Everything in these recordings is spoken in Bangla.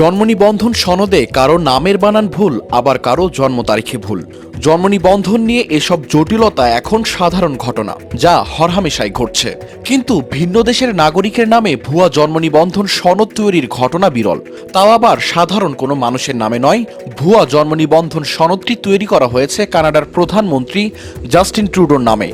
জন্ম নিবন্ধন সনদে কারও নামের বানান ভুল, আবার কারও জন্ম তারিখে ভুল। জন্ম নিবন্ধন নিয়ে এসব জটিলতা এখন সাধারণ ঘটনা, যা হরহামেশাই ঘটছে। কিন্তু ভিন্ন দেশের নাগরিকের নামে ভুয়া জন্ম নিবন্ধন সনদ তৈরির ঘটনা বিরল। তাও আবার সাধারণ কোনো মানুষের নামে নয়, ভুয়া জন্ম নিবন্ধন সনদটি তৈরি করা হয়েছে কানাডার প্রধানমন্ত্রী জাস্টিন ট্রুডোর নামে।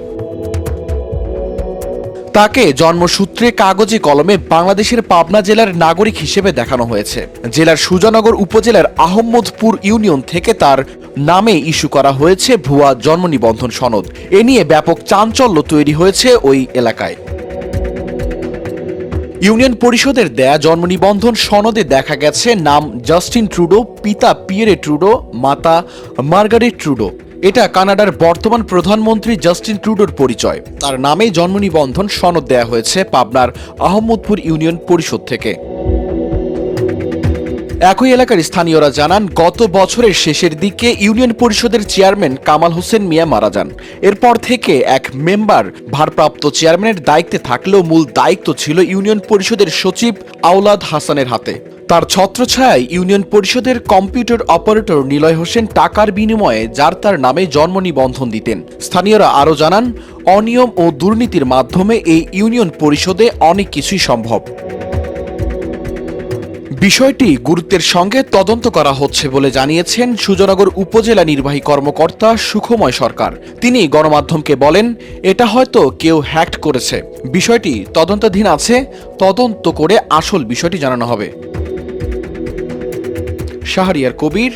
তাকে জন্মসূত্রে কাগজে কলমে বাংলাদেশের পাবনা জেলার নাগরিক হিসেবে দেখানো হয়েছে। জেলার সুজানগর উপজেলার আহম্মদপুর ইউনিয়ন থেকে তার নামে ইস্যু করা হয়েছে ভুয়া জন্ম নিবন্ধন সনদ। এ নিয়ে ব্যাপক চাঞ্চল্য তৈরি হয়েছে ওই এলাকায়। ইউনিয়ন পরিষদের দেয়া জন্ম নিবন্ধন সনদে দেখা গেছে নাম জাস্টিন ট্রুডো, পিতা পিয়েরে ট্রুডো, মাতা মার্গারেট ট্রুডো। এটা কানাডার বর্তমান প্রধানমন্ত্রী জাস্টিন ট্রুডোর পরিচয়। তার নামে জন্ম নিবন্ধন সনদ দেয়া হয়েছে পাবনার আহমদপুর ইউনিয়ন পরিষদ থেকে। একই এলাকার স্থানীয়রা জানান, গত বছরের শেষের দিকে ইউনিয়ন পরিষদের চেয়ারম্যান কামাল হোসেন মিয়া মারা যান। এরপর থেকে এক মেম্বার ভারপ্রাপ্ত চেয়ারম্যানের দায়িত্বে থাকলেও মূল দায়িত্ব ছিল ইউনিয়ন পরিষদের সচিব আওলাদ হাসানের হাতে। তার ছত্রছায়ায় ইউনিয়ন পরিষদের কম্পিউটার অপারেটর নিলয় হোসেন টাকার বিনিময়ে যার তার নামে জন্ম নিবন্ধন দিতেন। স্থানীয়রা আরও জানান, অনিয়ম ও দুর্নীতির মাধ্যমে এই ইউনিয়ন পরিষদে অনেক কিছুই সম্ভব। বিষয়টি গুরুত্বের সঙ্গে তদন্ত করা হচ্ছে বলে জানিয়েছেন সুজনগর উপজেলা নির্বাহী কর্মকর্তা সুখময় সরকার। তিনি গণমাধ্যমকে বলেন, এটা হয়তো কেউ হ্যাক করেছে। বিষয়টি তদন্তাধীন আছে, তদন্ত করে আসল বিষয়টি জানানো হবে। শাহরিয়ার কবির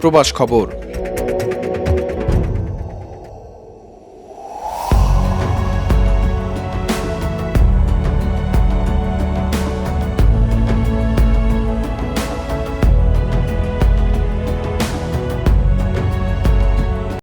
প্রবাস খবর।